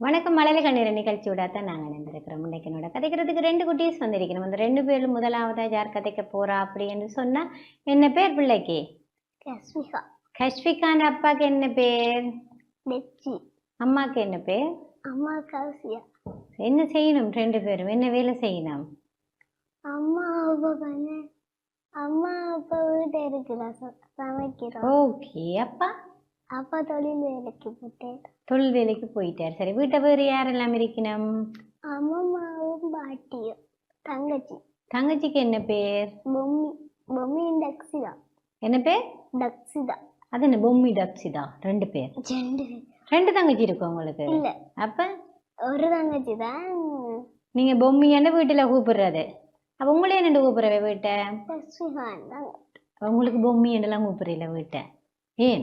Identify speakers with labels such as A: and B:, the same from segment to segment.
A: வணக்கம் மலையில கண்ணீர் நிகழ்ச்சியோட தான் நாங்கள் நினைந்திருக்கிறோம் இன்னைக்கு என்னோட கதைக்கிறதுக்கு ரெண்டு குட்டீஸ் வந்திருக்கிறோம். அந்த ரெண்டு பேரும் முதலாவதா யார் கதைக்க போறா அப்படின்னு சொன்னா என்ன பேர் பிள்ளைக்கு?
B: ரஷ்மிகா
A: கஷ்விகான் அப்பாக்கு என்ன பேர்?
B: டெச்சி
A: அம்மாக்கு என்ன பேர்?
B: அம்மா கௌசியா
A: என்ன செய்யணும் ரெண்டு பேரும்? என்ன வேலை செய்யணும்?
B: அம்மா அப்பா பண்ண அம்மா அப்பா வீட்டு இருக்கிறா சமைக்கிறோம்.
A: ஓகே அப்பா?
B: அப்பா தொழில் வேலைக்கு போட்டேன்
A: தொழில் வேலைக்கு போயிட்டார். சரி வீட்டை வேறு யாரெல்லாம் இருக்கணும்
B: அம்மாவும் பாட்டியும் தங்கச்சி.
A: தங்கச்சிக்கு என்ன பேர்?
B: பொம்மி. பொம்மியும் டக்ஸிதா.
A: என்ன பேர்?
B: டக்ஸிதா.
A: அது என்ன? பொம்மி டக்ஸிதா. ரெண்டு பேர்.
B: ரெண்டு
A: ரெண்டு தங்கச்சி இருக்கு உங்களுக்கு?
B: இல்ல.
A: அப்ப?
B: ஒரு தங்கச்சி தான்.
A: நீங்க பொம்மியாண்டு வீட்டுல கூப்பிடுறது? அப்ப உங்களே என்னண்டு கூப்பிடுறவ வீட்டை? உங்களுக்கு பொம்மி என்றெல்லாம் கூப்பிடுறீல வீட்டை? ஏன்?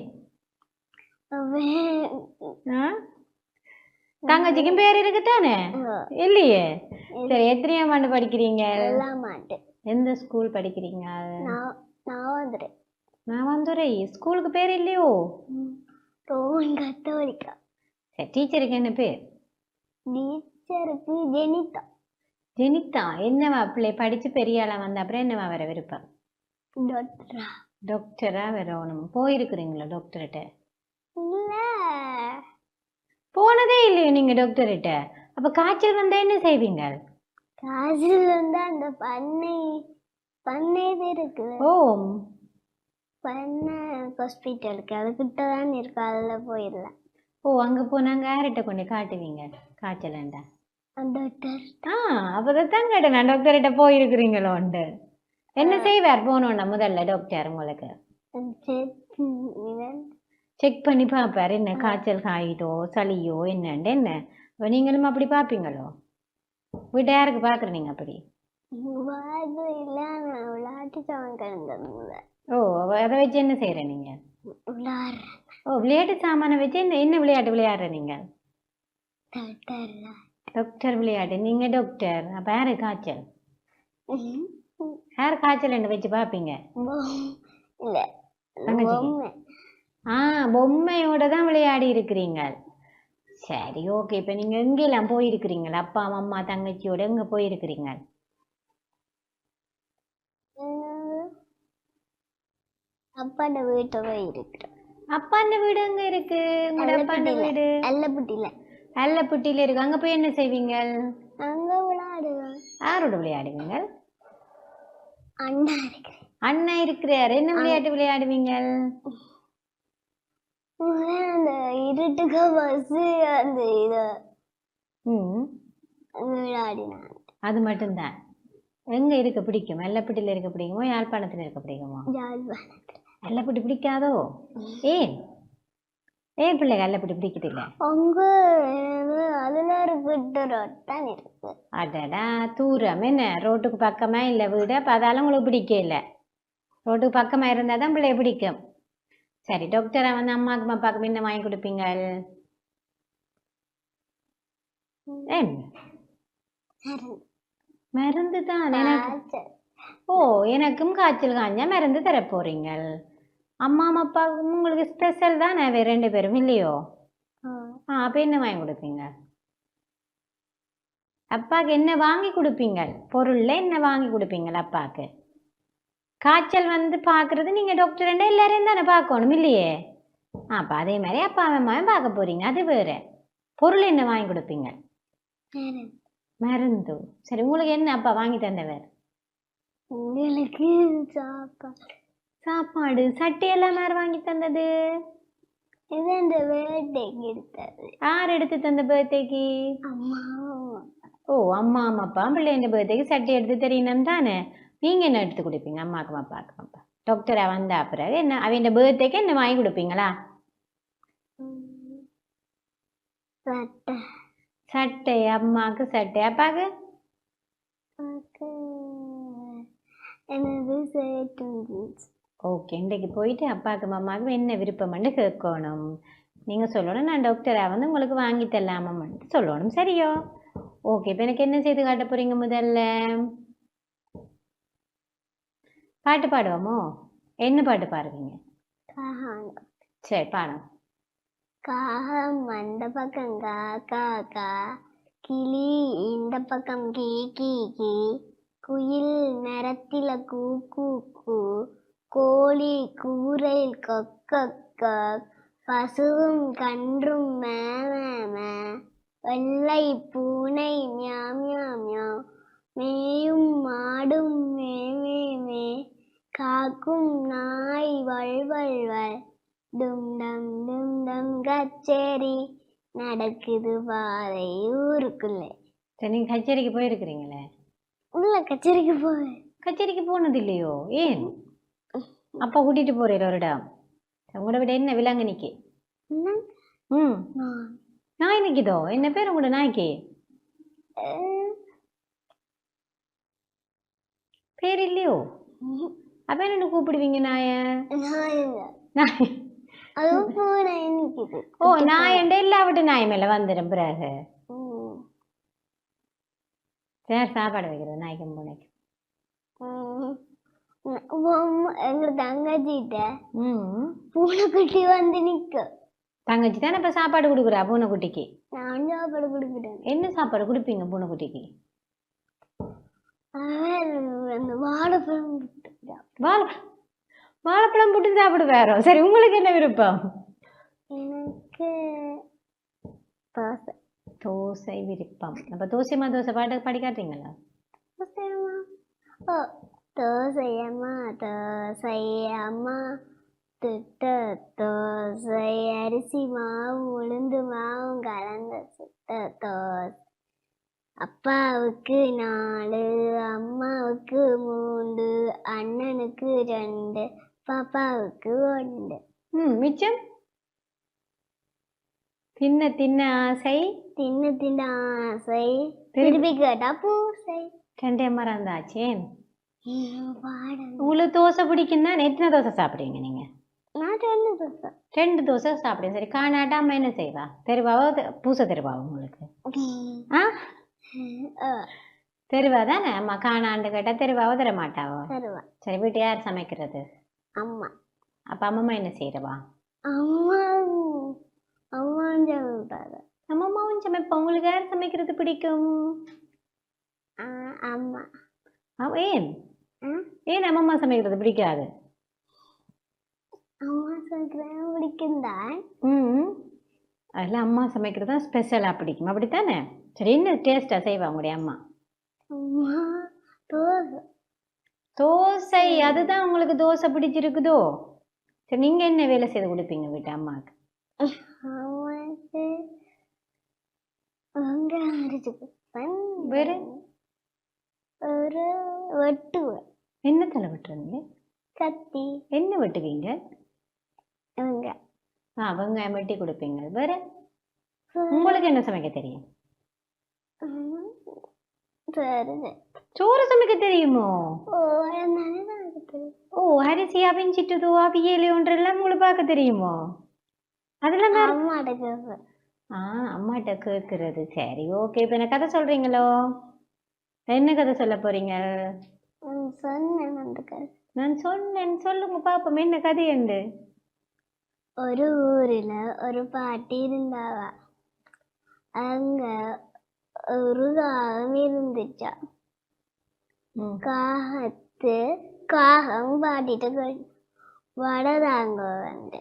A: தங்கச்சிக்கும் பேர் இருக்குதானே? இல்லையே. சரி எத்தனையாம் ஆண்டு படிக்கிறீங்க? எந்த ஸ்கூல் படிக்கிறீங்க?
B: நான் நான் வந்துடுறேன்
A: நான் வந்துரை ஸ்கூலுக்கு பேர் இல்லையோ?
B: ரோமன் கத்தோலிக்கா.
A: சரி டீச்சருக்கு என்ன பேர்?
B: டீச்சருக்கு ஜெனிதா.
A: ஜெனிதா. என்னவா பிள்ளை? படிச்சு பெரிய ஆளா வந்த அப்புறம் என்னவா வர விருப்பம்?
B: டாக்டரா
A: டாக்டரா வரணும். போயிருக்கிறீங்களா டாக்டர்கிட்ட
B: இல்ல.
A: போனதே இல்லையோ நீங்க டாக்டர்கிட்ட அப்ப காய்ச்சல் வந்தா என்ன செய்வீங்க
B: காசில் வந்து அந்த பண்ணை பண்ணை இருக்குது
A: ஓ
B: பண்ணை ஹாஸ்பிட்டலுக்கு அதுக்கிட்ட தான் இருக்கு. அதில் போயிடலாம்.
A: ஓ அங்க போனாங்க யார்கிட்ட கொண்டு காட்டுவீங்க? காய்ச்சலண்டா?
B: அந்த டாக்டர்
A: ஆ அப்பதான் கேட்டேன். நான் டாக்டர்கிட்ட போயிருக்கிறீங்களோண்டு என்ன செய்வார்? போனோன்னா முதல்ல டாக்டர் உங்களுக்கு. செக் பண்ணி பார்ப்பார். என்ன காய்ச்சல் காயிட்டோ சளியோ என்னண்டு என்ன? அப்ப நீங்களும் அப்படி பார்ப்பீங்களோ? வீட்டை யாருக்கு பார்க்குறீங்க அப்படி? ஓ அதை வச்சு என்ன செய்கிற நீங்க? ஓ விளையாட்டு சாமானை வச்சு என்ன என்ன விளையாட்டு விளையாடுற நீங்க? டாக்டர் விளையாட்டு. நீங்க டாக்டர். அப்ப யாரு காய்ச்சல்? யார் காய்ச்சல் என்ன வச்சு?
B: பொம்மை.
A: ஆ பொம்மையோட தான் விளையாடி இருக்கிறீங்க. சரி ஓகே. இப்போ நீங்கள் எங்கெல்லாம் போயிருக்கிறீங்களா அப்பா அம்மா தங்கச்சியோட எங்கே போயிருக்கிறீங்க?
B: அப்பாண்ட வீட்டு போய் இருக்கிறோம்
A: அப்பாண்ட வீடு எங்க இருக்கு? உங்களோட அப்பாண்ட வீடு?
B: அல்லப்பட்டியில்
A: அல்லப்பட்டியில இருக்கு. அங்க போய் என்ன செய்வீங்க?
B: அங்கே விளையாடுவேன்
A: யாரோட விளையாடுவீங்க?
B: அண்ணா இருக்கிறேன்
A: அண்ணன் இருக்கிறார். என்ன விளையாட்டு விளையாடுவீங்க?
B: அந்த இருட்டுக்கு பஸ் அந்த இதை
A: ம்.
B: விளையாடினான்
A: அது மட்டும்தான். எங்க இருக்க பிடிக்கும்? அல்லப்பட்டியில இருக்க பிடிக்குமோ? யாழ்ப்பாணத்துல இருக்க பிடிக்குமோ?
B: யாழ்ப்பாணத்தில்.
A: அல்லப்பட்டி பிடிக்காதோ ஏன் ஏன் பிள்ளைங்க அல்லப்பட்டி பிடிக்கிறதில்ல
B: அங்க ஒரு பிட்டு ரொட்டான் இருக்கு
A: அடடா தூரம் என்ன ரோட்டுக்கு பக்கமா இல்லை வீடு அப்போ அதால உங்களுக்கு பிடிக்கல ரோட்டுக்கு பக்கமா இருந்தால் தான் பிள்ளைய பிடிக்கும் சரி டாக்டரை வந்து அம்மாவுக்கு அப்பாவுக்கு என்ன வாங்கி கொடுப்பீங்க மருந்து தான் எனக்கு. ஓ எனக்கும் காய்ச்சல் காஞ்சா மருந்து தர போறீங்க அம்மா அப்பாவுக்கும் உங்களுக்கு ஸ்பெஷல் தானே? வேற ரெண்டு பேரும் இல்லையோ?
B: ஆ.
A: அப்போ என்ன வாங்கி கொடுப்பீங்க? அப்பாவுக்கு என்ன வாங்கி கொடுப்பீங்க? பொருள்ல என்ன வாங்கி கொடுப்பீங்க அப்பாவுக்கு காய்ச்சல் வந்து பார்க்கறது நீங்க டாக்டர் எல்லாரையும் தானே பார்க்கணும் இல்லையே? ஆ அப்போ அதே மாதிரி அப்பா அம்மாவும் பார்க்க போறீங்க அது வேற. பொருள் என்ன வாங்கி கொடுப்பீங்க. மருந்து. சரி உங்களுக்கு என்ன அப்பா வாங்கி தந்தவர்?
B: உங்களுக்கு சாப்பாடு.
A: சாப்பாடு சட்டை எல்லாம் யார் வாங்கி தந்தது?
B: இது அந்த வேட்டைக்கு எடுத்தது
A: யார் எடுத்து தந்த பர்த்டேக்கு
B: அம்மா.
A: ஓ அம்மா அம்மா அப்பா. பிள்ளைங்க பர்த்டேக்கு சட்டை எடுத்து தெரியணும் தானே? நீங்க என்ன எடுத்து கொடுப்பீங்க? அம்மாக்கும் அப்பாக்கும் அப்பா. டாக்டரா வந்த பிறகு என்ன? அவன் பர்த்டேக்கு என்ன வாங்கி கொடுப்பீங்களா?
B: சட்டை.
A: சட்டை அம்மாவுக்கு சட்டை.
B: அப்பாக்கு? எனது சேட்டு
A: ஓகே இன்றைக்கு போயிட்டு அப்பாவுக்கும் அம்மாவுக்கும் என்ன விருப்பம்னு கேட்கணும். நீங்கள் சொல்லணும் நான் டாக்டரா வந்து உங்களுக்கு வாங்கி தரலாமான்னு சொல்லணும் சரியோ? ஓகே இப்போ எனக்கு என்ன செய்து காட்ட போறீங்க முதல்ல? பாட்டு பாடுவோமோ? என்ன பாட்டு பாடுவீங்க? சரி பாடம்
B: காகம் அந்த பக்கம் கா கா கா. கிளி இந்த பக்கம் கீ கீ கீ. குயில் மரத்தில கூ கூ கூ. கோழி கூரையில் கொக்க பசுவும் கன்றும் மே மே மே. வெள்ளை பூனை மியாவ் மியாவ் மியாவ் மேயும் மாடும் மே மே மே. காக்கும் நாய் வள் டும் டம் டும் டம் கச்சேரி. நடக்குது பாதை ஊருக்குள்ளே.
A: சரி நீங்கள் கச்சேரிக்கு போயிருக்கிறீங்களே?
B: உள்ள கச்சேரிக்கு போய்
A: கச்சேரிக்கு போனது இல்லையோ? ஏன்? அப்பா கூட்டிட்டு போறீர் ஒரு இடம். உங்களோட விட என்ன விலங்கனிக்கு? ம். நாய் நிக்குதோ என்ன பேர் உங்களோட நாய்க்கு பேர் இல்லையோ? அப்ப என்ன கூப்பிடுவீங்க நாய? நாய். ஓ நாய் என்ற எல்லாவட்டு நாய் மேல வந்துடும் பிறகு. சரி சாப்பாடு வைக்கிறது நாய்க்கும் பூனைக்கும்.
B: எங்க தங்கச்சிட்ட பூனைக்குட்டி வந்து நிக்க.
A: தங்கச்சி தானே இப்ப சாப்பாடு கொடுக்குறா பூனைக்குட்டிக்கு?
B: நான் சாப்பாடு கொடுக்குறேன்
A: என்ன சாப்பாடு கொடுப்பீங்க பூனைக்குட்டிக்கு?
B: அந்த வாழைப்பழம்.
A: வாழை வாழைப்பழம் போட்டு சாப்பிடுவாரோ? சரி உங்களுக்கு என்ன விருப்பம்?
B: எனக்கு தோசை.
A: தோசை விருப்பம். அப்ப தோசைமா தோசை பாட்டு பாடி காட்டுறீங்களா
B: தோசையம்மா ஓ தோசையம்மா தோசையம்மா திட்ட தோசை அரிசி மாவும் உளுந்து மாவும் கலந்த சுட்ட தோசை. அப்பாவுக்கு நாலு அம்மாவுக்கு மூன்று அண்ணனுக்கு ரெண்டு பாப்பாவுக்கு ஒன்று.
A: ம் மிச்சம்? தின்ன தின்ன ஆசை?
B: தின்னு தின்ன ஆசை. திருப்பி கேட்டா பூசை.
A: ரெண்டே மறந்தாச்சேன் உங்களுக்கு தோசை பிடிக்குன்னா எத்தனை தோசை சாப்பிடுவீங்க நீங்க?
B: நான் ரெண்டு தோசை.
A: ரெண்டு தோசை சாப்பிடுங்க சரி காணாட்டா அம்மா என்ன செய்வா? தெருவாவோ? பூசை தெருவாவோ உங்களுக்கு? ஆ? தெருவா தானே? அம்மா காணாண்டு கேட்டா தெருவாவோ தர மாட்டாவோ சரி வீட்டு யார் சமைக்கிறது?
B: அம்மா.
A: அப்ப அம்மம்மா என்ன செய்யறவா?
B: அம்மா அம்மா சொல்றாரு
A: அம்மம்மாவும் சமைப்பா. உங்களுக்கு யார் சமைக்கிறது பிடிக்கும்?
B: அம்மா.
A: ஏன்? ஏன் அம்மம்மா சமைக்கிறது பிடிக்காது?
B: அம்மா சொல்றேன் பிடிக்கும் தான்
A: ம். அதில் அம்மா சமைக்கிறது தான் ஸ்பெஷலாக பிடிக்கும். அப்படித்தானே? சரி என்ன டேஸ்ட்டாக செய்வா உங்களுடைய அம்மா?
B: அம்மா தோசை.
A: தோசை அதுதான் உங்களுக்கு தோசை பிடிச்சிருக்குதோ? சரி நீங்கள் என்ன வேலை செய்து கொடுப்பீங்க வீட்டு அம்மாவுக்கு?
B: வெங்காயம் அரைச்சு
A: வேற?
B: ஒரு வெட்டுவேன்.
A: என்ன தலை வெட்டுறீங்க?
B: கத்தி.
A: என்ன வெட்டுவீங்க? ஆ வெங்காயம் வெட்டி கொடுப்பீங்க. வேற? உங்களுக்கு என்ன சமைக்க தெரியும்? சோறு சமைக்க தெரியுமோ?
B: ஓ
A: அரிசி அவிஞ்சிட்டதோ அவியலை ஒன்றெல்லாம் உங்களுக்கு பார்க்க தெரியுமோ? அதெல்லாம்
B: அம்மாட்ட கேட்பேன்.
A: ஆ அம்மாட்ட கேட்கறது சரி ஓகே. இப்போ என்ன கதை சொல்றீங்களோ? என்ன கதை சொல்ல போறீங்க?
B: சொன்னேன் அந்த கதை
A: நான் சொன்னேன். சொல்லுங்க பாப்போம். என்ன கதை என்று
B: ஒரு ஊர்ல ஒரு பாட்டி இருந்தாவ? அங்க ஒரு காகம் இருந்துச்சா? காகத்து காகம் பாட்டிட்டு கேட்டு வடை தாங்க வந்து.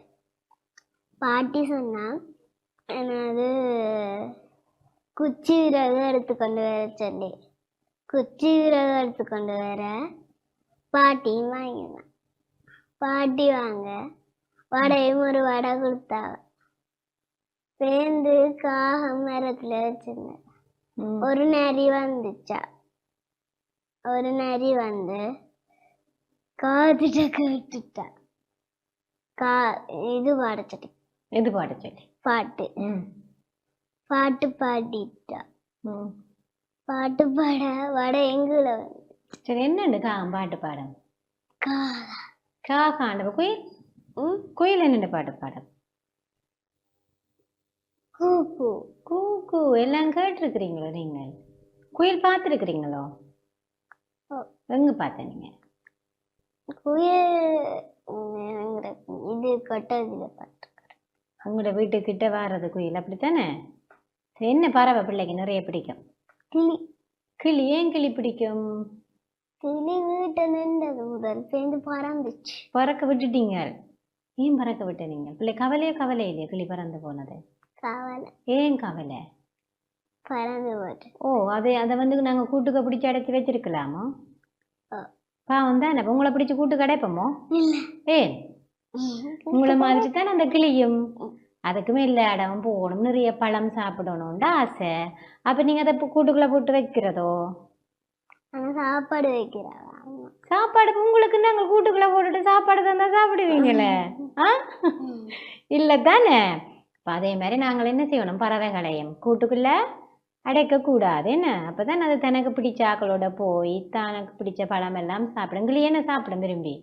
B: பாட்டி சொன்னா என்னது குச்சி விறகு எடுத்துக்கொண்டு வர சொல்லி. குச்சி விறகு எடுத்துக்கொண்டு வர பாட்டியும் வாங்கினான் பாட்டி வாங்க. வடையும் ஒரு வடை கொடுத்தாங்க சேர்ந்து காகம் மரத்துல வச்சிருந்தேன். ஒரு நரி வந்துச்சா? ஒரு நரி வந்து காத்துட்ட கேட்டுட்டா கா இது பாடச்சட்டி.
A: எது பாட சொல்லி
B: பாட்டு பாட்டு பாடிட்டா. பாட்டு பாட வடை எங்குல
A: சரி என்னண்டு கா பாட்டு பாடம்?
B: காகா
A: காக்காண்ட குயில்
B: ம்
A: குயில் என்னென்ன பாட்டு பாடம்? கூ கூ. எல்லாம் கேட்டிருக்கிறீங்களோ நீங்கள்? குயில் பார்த்துருக்கிறீங்களோ?
B: ஓ.
A: எங்க பார்த்த நீங்க?
B: குயில் இது கொட்டதில் பார்த்து
A: உங்களோட வீட்டுக்கிட்ட வர்றது குயில் அப்படித்தானே? என்ன பறவை பிள்ளைக்கு நிறைய பிடிக்கும்.
B: கிளி
A: கிளி ஏன் கிளி பிடிக்கும்?
B: கிளி வீட்டை நின்றது முதல் சேர்ந்து பறந்துச்சு.
A: பறக்க விட்டுட்டீங்க. ஏன் பறக்க விட்ட நீங்க பிள்ளை கவலையோ கவலை இல்லையா கிளி பறந்து போனது?
B: கவலை.
A: ஏன் கவலை?
B: பறந்து போட்டு
A: ஓ அதை அதை வந்து நாங்க கூட்டுக்க பிடிச்சி அடைச்சி வச்சிருக்கலாமோ. பாவம் தானே. உங்களை பிடிச்சி கூட்டு அடைப்போமோ
B: இல்லை.
A: ஏன்? உங்களை மாதிரி தானே அந்த கிளியும்? அதுக்குமே இல்லை இடம் போகணும் நிறைய பழம் சாப்பிடணும்னு ஆசை. அப்ப நீங்க அதை கூட்டுக்குள்ள போட்டு வைக்கிறதோ?
B: சாப்பாடு வைக்கிறாங்க அம்மா.
A: சாப்பாடு உங்களுக்கு நாங்க கூட்டுக்குள்ள போட்டுட்டு சாப்பாடு தந்தா சாப்பிடுவீங்களே? ஆ? இல்ல தானே? அப்ப அதே மாதிரி நாங்கள் என்ன செய்யணும்? பறவைகளையும் கூட்டுக்குள்ள அடைக்க கூடாது என்ன? அப்பதான் அது தனக்கு பிடிச்ச ஆக்களோட போய் தனக்கு பிடிச்ச பழம் எல்லாம் சாப்பிடும். கிளி என்ன சாப்பிடும் விரும்பி?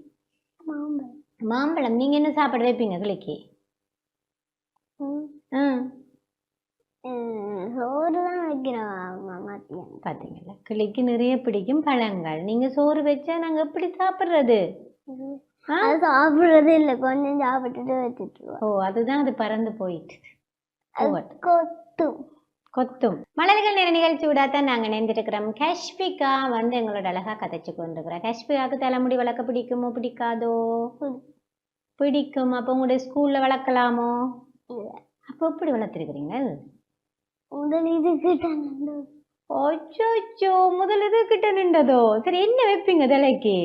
B: மாம்பழம்.
A: மாம்பழம் நீங்க என்ன சாப்பாடு வைப்பீங்க கிளிக்கு?
B: ம்.
A: ம்
B: ம், சோறு தான் வைக்கிறோம் அம்மா மத்தியானம்.
A: பாத்தீங்களா? கிளிக்கு நிறைய பிடிக்கும் பழங்கள். நீங்க சோறு வச்சா நாங்க எப்படி சாப்பிடுறது. ஆ?
B: அது சாப்பிடுறது இல்லை. கொஞ்சம் சாப்பிட்டுட்டு வச்சுட்டுருவோம்
A: ஓ அதுதான் அது பறந்து போயிட்டு.
B: கொத்தும்.
A: கொத்தும். மலர்கள் நேர நிகழ்ச்சி விடாதான் நாங்க நேர்ந்திருக்கிறோம் காஷ்பிகா வந்து எங்களோட அழகா கதைச்சு கொண்டிருக்கிறோம் காஷ்பிகாக்கு தலைமுடி வளர்க்க பிடிக்குமோ பிடிக்காதோ?
B: பிடி-
A: பிடிக்கும். அப்போ உங்களுடைய ஸ்கூல்ல வளர்க்கலாமோ. அப்போ எப்படி வளர்த்துருக்கிறீங்க?
B: முதல் இதுக்கிட்ட நின்று
A: ஓச்சோச்சோ முதல் இது கிட்ட நின்றதோ? சரி என்ன வைப்பீங்க தலைக்கு?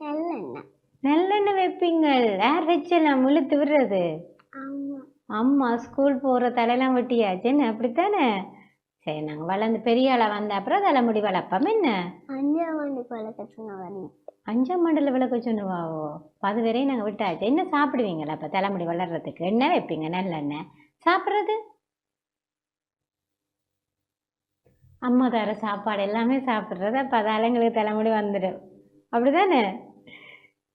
B: நல்லெண்ணெய்.
A: நல்லெண்ணெய் வைப்பீங்க. யார் வச்செல்லாம் இழுத்து விடுறது? அம்மா. ஸ்கூல் போகிற தலையெல்லாம் வெட்டியாச்சு. என்ன அப்படித்தானே? சரி நாங்கள் வளர்ந்து பெரிய ஆளா வந்த அப்புறம் தலைமுடி வளர்ப்போம். என்ன?
B: அஞ்சாம் ஆண்டு பழக்கத்துல வரி
A: அஞ்சாம் மண்டல விளக்க சொன்னுவாவோ அது வரையும் நாங்கள் விட்டாச்சு. என்ன சாப்பிடுவீங்களா அப்போ தலைமுடி வளர்றதுக்கு? என்ன வைப்பீங்க? நல்லெண்ணெய். சாப்பிட்றது? அம்மா தர சாப்பாடு எல்லாமே சாப்பிட்றது. அப்போ அதால எங்களுக்கு தலைமுடி வந்துடும். அப்படிதானே?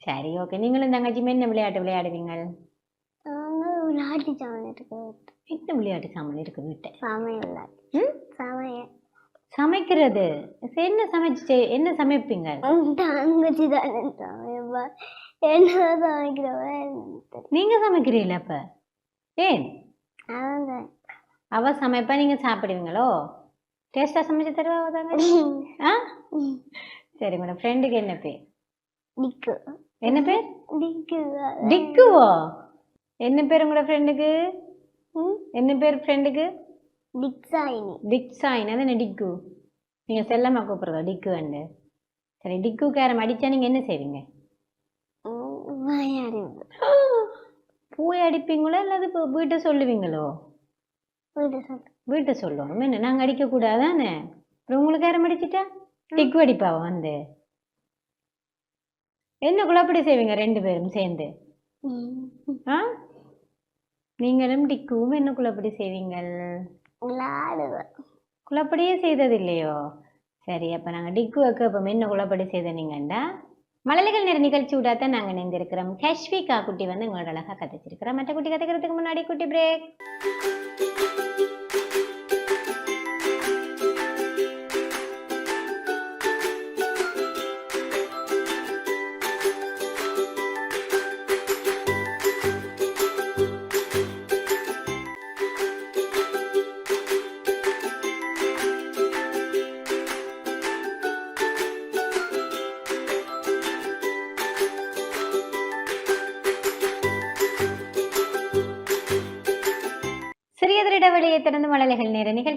A: சரி ஓகே நீங்களும் தங்கச்சியுமே என்ன விளையாட்டு விளையாடுவீங்க
B: நாங்க விளையாட்டு சாமன் இருக்கு
A: என்ன விளையாட்டு சாமான் இருக்கு வீட்டை
B: சமையல் விளையாட்டு.
A: சமைக்கிறது. என்ன சமைச்சு என்ன சமைப்பீங்க?
B: தங்கச்சி தானே சமைப்பா? என்ன சமைக்கிறவ
A: நீங்க சமைக்கிறீங்களா அப்ப? ஏன்? அவ சமைப்பா நீங்க சாப்பிடுவீங்களோ? டேஸ்டா சமைச்சு தருவா தங்கச்சி? ஆ? சரி மேடம் ஃப்ரெண்டுக்கு என்ன பேர்?
B: டிக்கு.
A: என்ன பேர்?
B: டிக்கு.
A: டிக்குவோ? என்ன பேர் உங்களோட ஃப்ரெண்டுக்கு என்ன பேர் ஃப்ரெண்டுக்கு
B: டிக்ஸாயின்
A: அது என்ன டிக்கு? நீங்க செல்லமா கூப்பிடுறதோ? டிக்கு வந்து. சரி டிக்கு கேரம் அடிச்சா நீங்க என்ன செய்வீங்க? பூவை அடிப்பீங்களோ அல்லது இப்போ வீட்டை சொல்லுவீங்களோ?
B: வீட்டு சொல்லு.
A: வீட்டை சொல்லணும். என்ன நாங்கள் அடிக்கக்கூடாதானே? அப்புறம் உங்களுக்கு யாரும் அடிச்சிட்டா? டிக்கு அடிப்பாவா வந்து. என்ன குழப்படி செய்வீங்க ரெண்டு பேரும் சேர்ந்து? ஆ? நீங்களும் டிக்குவும் என்ன குழப்படி செய்வீங்க
B: விளாடுவேன்
A: குழப்படியே செய்தது இல்லையோ சரி அப்போ நாங்கள் டிக்கு வைக்க இப்போ என்ன குழப்படி செய்த நீங்கண்டா? மழலைகள் நேர நிகழ்ச்சி விடாதான் நாங்கள் நினைந்திருக்கிறோம் கஷ்விகா குட்டி வந்து எங்களோட அழகாக கதைச்சிருக்கிறோம் மற்ற குட்டி கதைக்கிறதுக்கு முன்னாடி குட்டி பிரேக்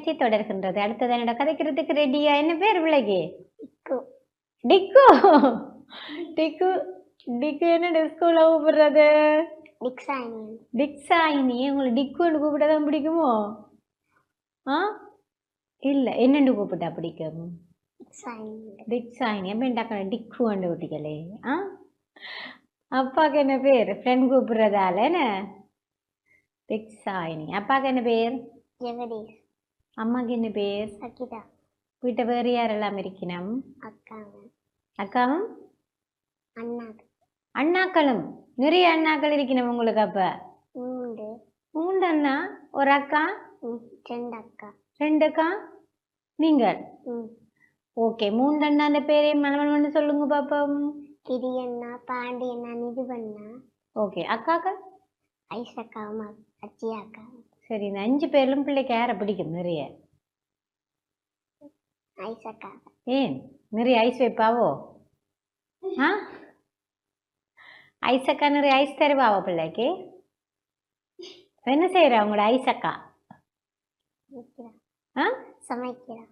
A: நிகழ்ச்சி தொடர்கின்றது. அடுத்தது என்னோட கதைக்கிறதுக்கு ரெடியா என்ன பேர் விலகி?
B: டிக்கு.
A: டிக்கு. டிக்கு டிக்கு என்ன ஸ்கூல்ல கூப்பிடுறது?
B: டிக்ஸாயினி.
A: டிக்ஸாயினி. உங்களை டிக்குன்னு கூப்பிட தான் பிடிக்குமோ? ஆ? இல்லை என்னண்டு கூப்பிட்டா பிடிக்கும்?
B: டிக்ஸாயினி.
A: அப்போ டக்குனு டிக்கு வந்து விட்டிக்கலே ஆ? அப்பாவுக்கு என்ன பேர்? ஃப்ரெண்ட் கூப்பிடுறதால என்ன? டிக்ஸாயினி. அப்பாவுக்கு என்ன பேர்?
B: ஜெகதீஷ்.
A: அம்மாவுக்கு என்ன பேர்?
B: சகிதா.
A: வீட்டை வேறு யாரெல்லாம் இருக்கணும்
B: அக்காங்க.
A: அக்காவும்?
B: அண்ணாக்கு
A: அண்ணாக்களும். நிறைய அண்ணாக்கள் இருக்கணும் உங்களுக்கு அப்ப.
B: மூண்டு
A: மூன்று அண்ணா ஒரு அக்கா?
C: ரெண்டு அக்கா.
A: ரெண்டு அக்கா? நீங்கள்? ஓகே மூன்று அண்ணான்ற பேரே மனமன் சொல்லுங்க பாப்போம்.
C: கிரியண்ணா பாண்டியண்ணா நிதுபண்ணா
A: ஓகே அக்காக்கா
C: ஐசக்காவும் அச்சி அக்கா
A: சரி இந்த அஞ்சு பேர்லும் பிள்ளைக்கு யாரை பிடிக்கும்? நிறைய. ஏன்? நிறைய ஐஸ் வைப்பாவோ? ஆ? ஐஸ் அக்கா நிறைய ஐஸ் தருவாவோ பிள்ளைக்கு? என்ன செய்யறா உங்களோட ஐஸ் அக்கா
C: சமைக்கிறா.
A: ஆ?
C: சமைக்கிறா.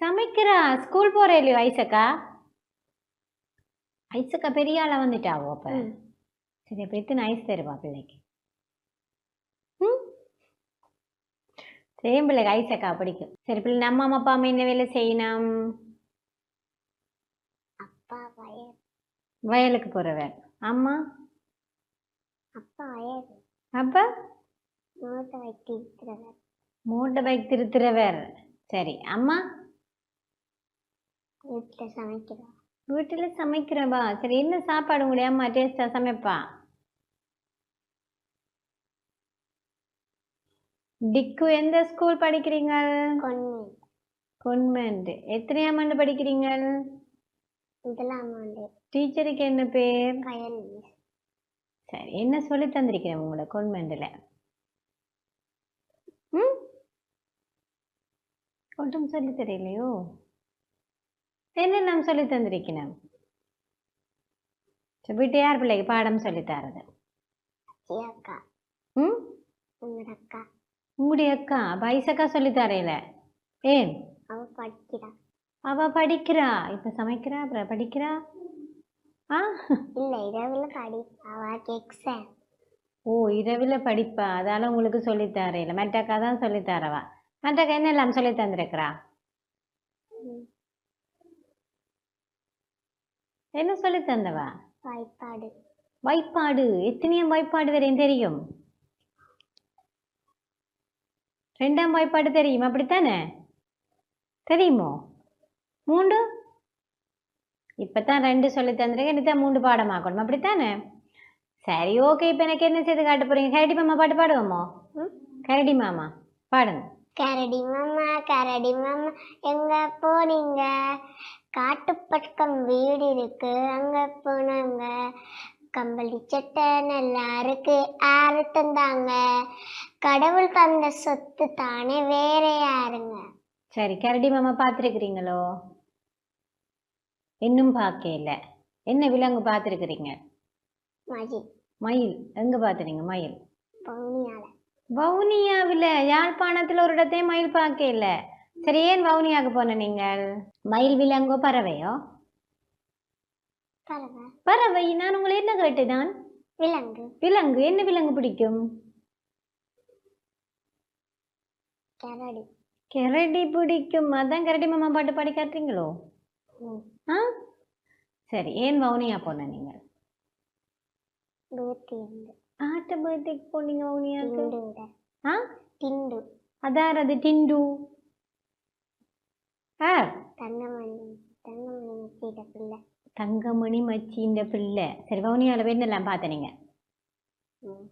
A: சமைக்கிறா? ஸ்கூல் போற இல்லையோ ஐசக்கா? ஐசக்கா பெரிய ஆளா வந்துட்டாவோ அப்ப. சரி அப்ப எத்தனை ஐஸ் தருவா பிள்ளைக்கு ம் என் பிள்ளைக்கு ஐசக்கா பிடிக்கும். சரி பிள்ளை நம்ம அம்மா அப்பா அம்மா என்ன வேலை செய்யணும்?
C: அப்பா வயல்.
A: வயலுக்கு போறவர் அம்மா?
C: அப்பா
A: அப்பா?
C: மூட்டை வைத்து இருக்கிறவர்
A: மூட்டை பைக் திருத்துறவர். சரி அம்மா?
C: வீட்டில் சமைக்கிறா
A: வீட்டுல சமைக்கிறவா? சரி என்ன சாப்பாடு உங்களுடைய அம்மா டேஸ்டா சமைப்பா? டிக்கு எந்த ஸ்கூல் படிக்கிறீங்க கொன்வென்ட் எத்தனையாம் ஆண்டு படிக்கிறீங்க
C: முதலாம் ஆண்டு.
A: டீச்சருக்கு என்ன பேர்? சரி என்ன சொல்லி தந்திருக்கிறேன் உங்களை கொன்வென்ட்ல ம்? ஒன்றும் சொல்லி தெரியலையோ என்ன நான் சொல்லி தந்திருக்கிறேன்? வீட்டு யார் பிள்ளைக்கு பாடம் சொல்லி தரது. ம்?
C: அக்கா.
A: உங்களுடைய அக்கா பைசக்கா சொல்லி தரையில ஏன்?
C: அவ படிக்கிறா.
A: அவ படிக்கிறா. இப்ப சமைக்கிறா அப்புறம் படிக்கிறா? ஆ?
C: இல்ல இரவுல படி. அவளுக்கு எக்ஸாம்
A: ஓ இரவுல படிப்பா. அதால உங்களுக்கு சொல்லி தரையில மற்றக்கா தான் சொல்லி தரவா? மற்றக்கா என்னெல்லாம் சொல்லி தந்திருக்கிறா? என்ன சொல்லி தந்தவா?
C: வாய்ப்பாடு
A: வாய்ப்பாடு எத்தனையாம் வாய்ப்பாடு வரையும் தெரியும். ரெண்டாம் வாய்ப்பாடு தெரியும்? அப்படித்தானே? தெரியுமோ? மூன்று? இப்பதான் ரெண்டு சொல்லி தந்துருக்கேன். இனிதான் மூன்று பாடமாக்கணும். அப்படித்தானே? சரி ஓகே இப்போ எனக்கு என்ன செய்து காட்ட போறீங்க? கரடி மாமா பாட்டு பாடுவோமோ? கரடி மாமா பாடுங்க.
C: கரடி மாமா கரடி மாமா எங்க போனீங்க? காட்டு பக்கம் வீடு இருக்கு. அங்க போனாங்க கம்பளி சட்டை நல்லா இருக்கு யாரு தந்தாங்க கடவுள் தந்த சொத்து தானே வேற யாருங்க?
A: சரி கரடி மாமா பார்த்துருக்கிறீங்களோ இன்னும் பார்க்கல என்ன விலங்கு பார்த்துருக்கிறீங்க
C: மஜி
A: மயில். எங்க பார்த்துறீங்க மயில்?
C: பவுனியால
A: வவுனியாவில்? யாழ்ப்பாணத்தில் ஒரு இடத்தையும் மயில் பார்க்கல சரி ஏன் வவுனியாவுக்கு போன நீங்கள்? மயில் விலங்கோ பறவையோ? பறவை நான் உங்களை என்ன கேட்டுதான்
C: விலங்கு.
A: விலங்கு. என்ன விலங்கு பிடிக்கும்?
C: கரடி.
A: கரடி பிடிக்கும். அதான் கரடி மாமா பாட்டு பாடி காட்டுறீங்களோ. ஆ? சரி ஏன் வவுனியா போன
C: இருந்து.
A: ஆட்ட பர்த்டேக்கு போனீங்க
C: விட
A: ஆ?
C: டிண்டு.
A: அதார் அது டிண்டு? ஆ?
C: தங்கமணி தங்கமணி பிள்ளை
A: தங்கமணி மச்சின்ற பிள்ளை. சரி வவுனியாவில் போய் என்னெல்லாம் பார்த்த நீங்க.
C: ம்.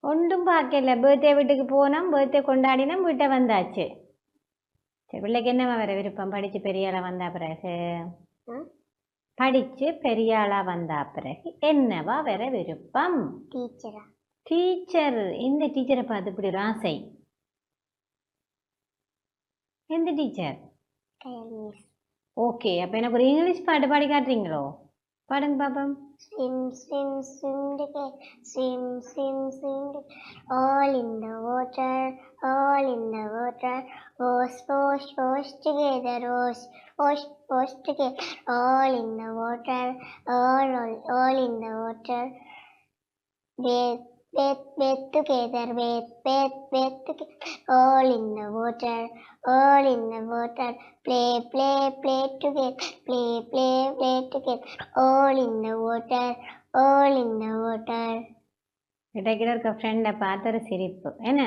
A: ஒன்றும் பார்க்கல. பர்த்டே வீட்டுக்கு போனோம். பர்த்டே கொண்டாடினோம். வீட்டை வந்தாச்சு. சரி பிள்ளைக்கு என்னவா வர விருப்பம்? படிச்சு பெரிய ஆளா வந்தா பிறகு? படிச்சு பெரிய ஆளா வந்தா பிறகு என்னவா வர விருப்பம்?
C: டீச்சரா?
A: டீச்சர். எந்த டீச்சரை பார்த்து இப்படி ஒரு ஆசை? எந்த டீச்சர்? ஓகே அப்போ எனக்கு ஒரு இங்கிலீஷ் பாட்டு பாடி காட்டுறீங்களோ பாடுங்க பாப்போம்
C: Swim, swim, swim together. Swim, swim, swim together. All in the water, all in the water. Wash, wash, wash together. Wash, wash, wash together. All in the water, all, all, all in the water. Bathe, bathe, bathe together. Bathe, bathe, bathe together. All in the water, all in the water. Play, play, play together. Play, play, play together. All in the water, all in the water.
A: இடைக்கிட இருக்க ஃப்ரெண்டை பார்த்து ஒரு சிரிப்பு என்ன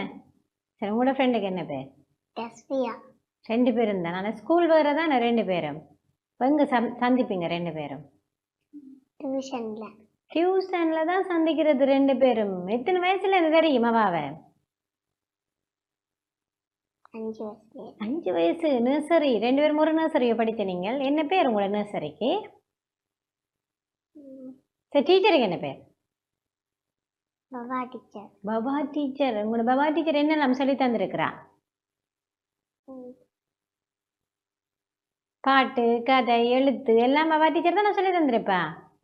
A: சரி உங்களோட ஃப்ரெண்டுக்கு என்ன பேர்
C: Tasvia,
A: ரெண்டு பேரும் தான் ஆனால் ஸ்கூல் வேறு தானே ரெண்டு பேரும் எங்கே சந் சந்திப்பீங்க ரெண்டு பேரும்
C: tuition la.
A: டியூஷன்ல தான் சந்திக்கிறது ரெண்டு பேரும். எத்தனை வயசுல இருந்து தெரியும் அவாவை
C: அஞ்சு வயசுல.
A: அஞ்சு வயசு நர்சரி ரெண்டு பேரும் ஒரு நர்சரியை படித்த நீங்கள். என்ன பேர் உங்களோட நர்சரிக்கு சரி டீச்சருக்கு என்ன பேர்?
C: பவா டீச்சர்
A: பபா டீச்சர் உங்களோட பபா டீச்சர் என்னெல்லாம் சொல்லி தந்திருக்கிறா? பாட்டு கதை எழுத்து எல்லாம் பபா டீச்சர் தான் சொல்லி தந்திருப்பா?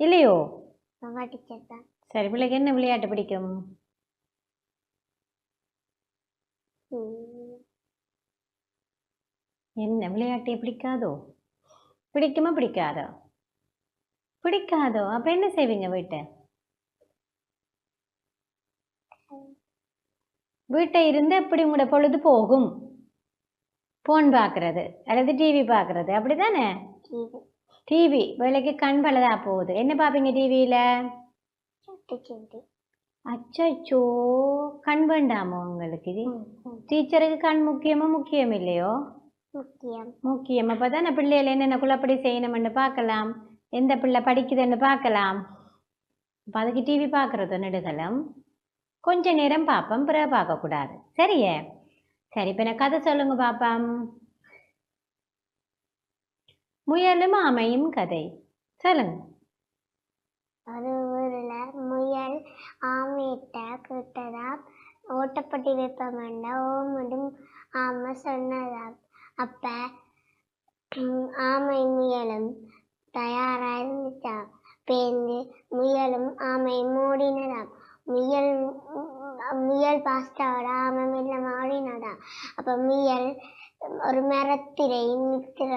A: இல்லையோ?
C: பவா டீச்சர் தான்
A: சரி பிள்ளைக்கு என்ன விளையாட்டு பிடிக்கும்? என்ன விளையாட்டே பிடிக்காதோ? பிடிக்குமா பிடிக்காதோ? பிடிக்காதோ? அப்ப என்ன செய்வீங்க வீட்டை? வீட்டை இருந்து எப்படி உங்களோட பொழுது போகும்? போன் பார்க்கறது அல்லது டிவி பார்க்கறது அப்படிதானே டிவி வேலைக்கு கண் பலதா போகுது. என்ன பார்ப்பீங்க டிவியில அச்சோ கண் வேண்டாமோ உங்களுக்கு இது? டீச்சருக்கு கண் முக்கியமா முக்கியம் இல்லையோ?
C: முக்கியம்.
A: முக்கியம். அப்பதானே பிள்ளைகள் என்னென்ன குள்ளப்படி செய்யணும்னு பார்க்கலாம். எந்த பிள்ளை படிக்குதுன்னு பார்க்கலாம். அப்ப அதுக்கு டிவி பார்க்கறது நெடுகலம் கொஞ்ச நேரம் பார்ப்போம் பிறகு பார்க்கக்கூடாது. சரியே? சரி இப்போ நான் கதை சொல்லுங்க பாப்பாம். முயலும் ஆமையும் கதை. சொல்லுங்க.
C: ஒரு ஊர்ல முயல் ஆமையிட்ட கிட்டதா ஓட்டப்பட்டி வைப்பமண்ட ஓமடும் ஆமை சொன்னதாம். அப்ப ஆமை முயலும் தயாரா இருந்துச்சா பேந்து முயலும் ஆமை மூடினதாம். முயல் முயல் பாஸ்டாவோட ஆமை மெல்ல ஓடினதாம் அப்ப முயல் ஒரு மரத்திலே நிற்கிற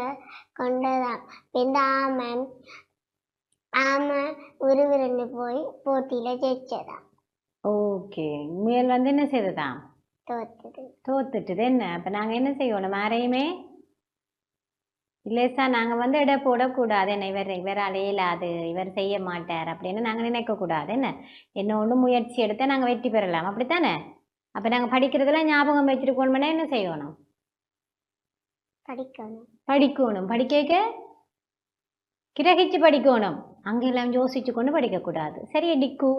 C: கொண்டதாம். இந்த ஆமை ஆமை உருவிரண்டு போய் போட்டியில ஜெயிச்சதாம்.
A: ஓகே முயல் வந்து என்ன செய்ததாம்?
C: தோத்துது.
A: தோத்துட்டுது என்ன? அப்போ நாங்கள் என்ன செய்யணும் யாரையுமே இல்லை சார் நாங்கள் வந்து இட போடக்கூடாது. என்ன இவர் இவரால் இயலாது. இவர் செய்ய மாட்டார் அப்படின்னு நாங்கள் நினைக்கக்கூடாது. என்ன? என்ன ஒன்று முயற்சி எடுத்தால் நாங்கள் வெற்றி பெறலாம். அப்படித்தானே? அப்போ நாங்கள் படிக்கிறதுல ஞாபகம் வச்சுருக்கணும்னா என்ன செய்யணும்
C: படிக்கணும்
A: படிக்கணும் படிக்க கிரகிச்சு படிக்கணும் அங்கெல்லாம் யோசிச்சு கொண்டு படிக்கக்கூடாது சரியா டிக்கு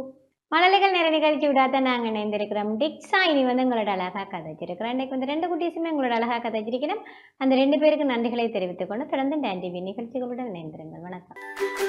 A: மழலைகள் நிறைய நிகழ்ச்சி விடாத நாங்கள் இணைந்திருக்கிறோம் டிக்ஸா இனி வந்து உங்களோட அழகாக கதைச்சிருக்கிறோம் இன்னைக்கு வந்து ரெண்டு குட்டீஸுமே உங்களோட அழகாக கதைச்சிருக்கிறோம் அந்த ரெண்டு பேருக்கு நன்றிகளை தெரிவித்துக் கொண்டு தொடர்ந்து டான் டிவி நிகழ்ச்சிகளுடன் இணைந்திருங்கள் வணக்கம்